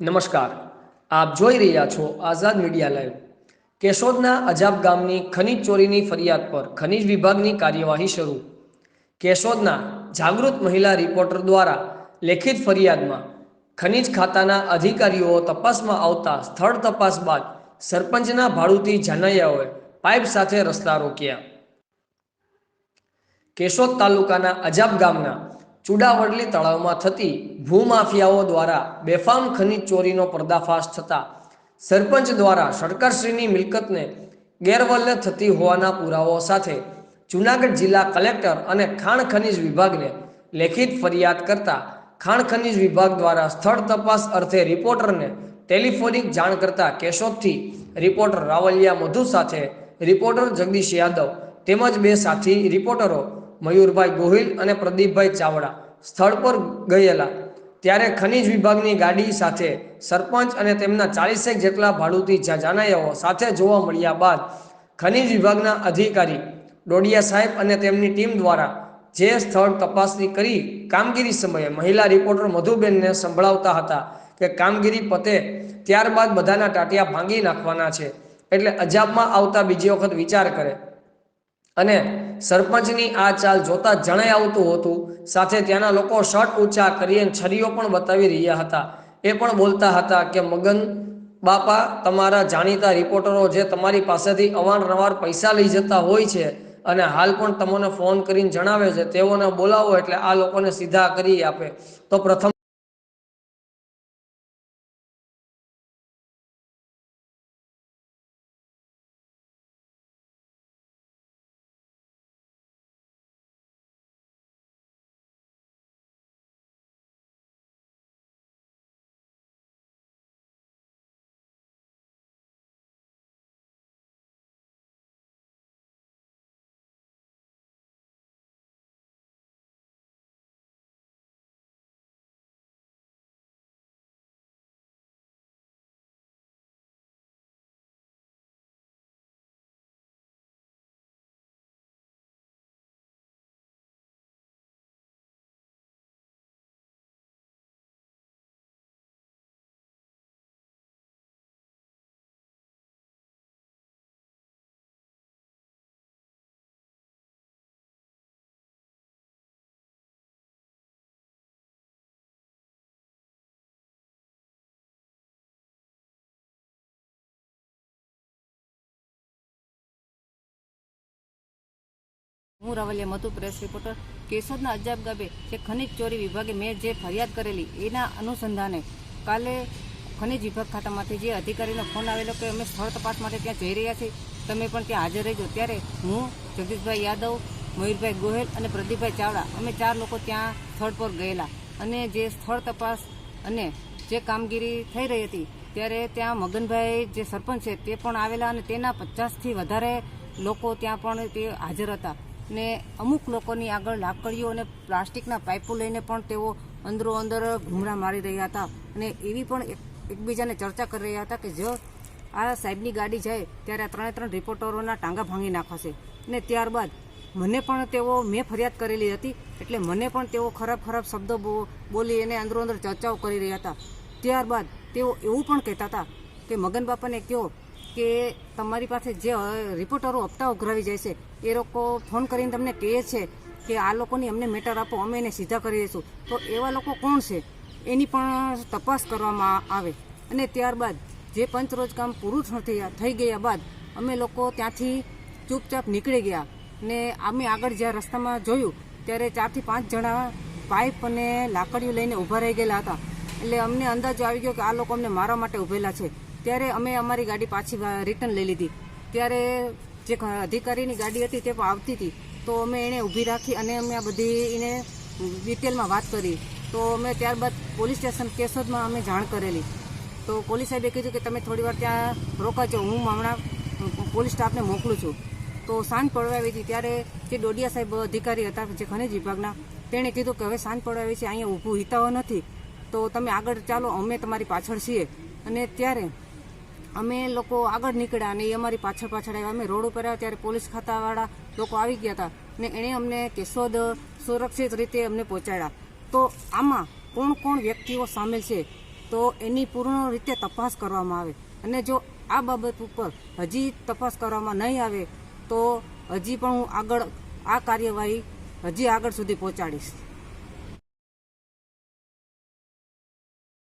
નમસ્કાર. આપ જોઈ રહ્યા છો આઝાદ મીડિયા લાઈવ. કેશોદના અજાબ ગામની ખનીજ ચોરીની ફરિયાદ પર ખનીજ વિભાગની કાર્યવાહી શરૂ. કેશોદના જાગૃત મહિલા રિપોર્ટર દ્વારા લેખિત ફરિયાદમાં ખનીજ ખાતાના અધિકારીઓ તપાસમાં આવતા સ્થળ તપાસ બાદ સરપંચના ભાડુતી જાનૈયાઓએ પાઇપ સાથે રસ્તા રોક્યા. કેશોદ તાલુકાના અજાબ ગામના ચુડાવડલી તળાવમાં થતી ભૂમાફિયાઓ દ્વારા બેફામ ખનીજ ચોરીનો પર્દાફાશ થતા સરપંચ દ્વારા સરકારશ્રીની મિલકતને ગેરવલ્લે થતી હોવાના પુરાવાઓ સાથે જૂનાગઢ જિલ્લા કલેક્ટર અને ખાણ ખનીજ વિભાગને લેખિત ફરિયાદ કરતા ખાણ ખનીજ વિભાગ દ્વારા સ્થળ તપાસ અર્થે રિપોર્ટરને ટેલિફોનિક જાણ કરતા કેશોદથી રિપોર્ટર રાવલિયા મધુ સાથે રિપોર્ટર જગદીશ યાદવ તેમજ બે સાથી રિપોર્ટરો મયુરભાઈ ગોહિલ અને પ્રદીપભાઈ ચાવડા સ્થળ પર ગયેલા. ત્યારે ખનીજ વિભાગની ગાડી સાથે સરપંચ અને તેમના ચાલીસેક જેટલા ભાડુતી જાનૈયાઓ સાથે જોવા મળ્યા બાદ ખનિજ વિભાગના અધિકારી ડોડિયા સાહેબ અને તેમની ટીમ દ્વારા જે સ્થળ તપાસણી કરી કામગીરી સમયે મહિલા રિપોર્ટર મધુબેનને સંભળાવતા હતા કે કામગીરી પતે ત્યારબાદ બધાના ટાટિયા ભાંગી નાખવાના છે. એટલે અજાબમાં આવતા બીજી વખત વિચાર કરે અને સરપંચની આ ચાલ જોતા જણાઈ આવતું હતું. સાથે ત્યાંના લોકો શર્ટ ઊંચા કરી અને છરીઓ પણ બતાવી રહ્યા હતા. એ પણ બોલતા હતા કે, મગન, બાપા, તમારા જાણીતા રિપોર્ટરો જે તમારી પાસેથી અવારનવાર પૈસા લઈ જતા હોય છે અને હાલ પણ તમને ફોન કરીને જણાવે છે, તેઓને બોલાવો એટલે આ લોકોને સીધા કરી આપે. તો પ્રથમ હું રવલિયા મધુ પ્રેસ રિપોર્ટર કેશોદના અજાબ ગાબે જે ખનિજ ચોરી વિભાગે મેં જે ફરિયાદ કરેલી એના અનુસંધાને કાલે ખનિજ વિભાગ ખાતામાંથી જે અધિકારીનો ફોન આવેલો કે અમે સ્થળ તપાસ માટે ત્યાં જઈ રહ્યા છીએ, તમે પણ ત્યાં હાજર રહેજો. ત્યારે હું, જગદીશભાઈ યાદવ, મયુરભાઈ ગોહેલ અને પ્રદીપભાઈ ચાવડા, અમે ચાર લોકો ત્યાં સ્થળ પર ગયેલા અને જે સ્થળ તપાસ અને જે કામગીરી થઈ રહી હતી, ત્યારે ત્યાં મગનભાઈ જે સરપંચ છે તે પણ આવેલા અને તેના પચાસથી વધારે લોકો ત્યાં પણ તે હાજર હતા. ને અમુક લોકોની આગળ લાકડીઓ અને પ્લાસ્ટિકના પાઇપો લઈને પણ તેઓ અંદરો અંદર ઘૂમરા મારી રહ્યા હતા. અને એવી પણ એક- એકબીજાને ચર્ચા કરી રહ્યા હતા કે જો આ સાહેબની ગાડી જાય ત્યારે આ ત્રણે ત્રણ રિપોર્ટરોના ટાંગા ભાંગી નાખશે. ને ત્યારબાદ મને પણ તેઓ, મેં ફરિયાદ કરેલી હતી, એટલે મને પણ તેઓ ખરાબ ખરાબ શબ્દો બોલી અને અંદરો અંદર ચર્ચાઓ કરી રહ્યા હતા. ત્યારબાદ તેઓ એવું પણ કહેતા હતા કે મગન બાપાને કહો કે તમારી પાસે જે રિપોર્ટરો હપ્તા ઉઘરાવી જાય છે, એ લોકો ફોન કરીને તમને કહે છે કે આ લોકોની અમને મેટર આપો, અમે એને સીધા કરી દઈશું. તો એવા લોકો કોણ છે? એની પણ તપાસ કરવામાં આવે. અને ત્યારબાદ જે પંચરોજ કામ પૂરું થઈ ગયા બાદ અમે લોકો ત્યાંથી ચૂપચાપ નીકળી ગયા. ને અમે આગળ જ્યાં રસ્તામાં જોયું, ત્યારે ચારથી પાંચ જણા પાઇપ અને લાકડીઓ લઈને ઊભા રહી ગયેલા હતા. એટલે અમને અંદાજો આવી ગયો કે આ લોકો અમને મારવા માટે ઊભેલા છે. ત્યારે અમે અમારી ગાડી પાછી રિટર્ન લઈ લીધી. ત્યારે જે અધિકારીની ગાડી હતી તે આવતી હતી. તો અમે એને ઊભી રાખી અને અમે આ બધી એને ડિટેલમાં વાત કરી. તો અમે ત્યારબાદ પોલીસ સ્ટેશન કેશોદમાં અમે જાણ કરેલી. તો પોલીસ સાહેબે કીધું કે તમે થોડી વાર ત્યાં રોકાજો. હું હમણાં પોલીસ સ્ટાફને મોકલું છું. તો સાંજ પડવાવી હતી ત્યારે જે ડોડિયા સાહેબ અધિકારી હતા જે ખનિજ વિભાગના, તેણે કીધું કે હવે સાંજ પડવાવી છે, અહીંયા ઊભું હિતાવો નથી. તો તમે આગળ ચાલો, અમે તમારી પાછળ છીએ. અને ત્યારે અમે લોકો આગળ નીકળ્યા અને એ અમારી પાછળ પાછળ આવ્યા. અમે રોડ ઉપર આવ્યા, ત્યારે પોલીસ ખાતાવાળા લોકો આવી ગયા હતા ને એણે અમને કેશોદ સુરક્ષિત રીતે અમને પહોંચાડ્યા. તો આમાં કોણ કોણ વ્યક્તિઓ સામેલ છે, તો એની પૂર્ણ રીતે તપાસ કરવામાં આવે. અને જો આ બાબત ઉપર હજી તપાસ કરવામાં નહીં આવે, તો હજી પણ હું આગળ આ કાર્યવાહી હજી આગળ સુધી પહોંચાડીશ.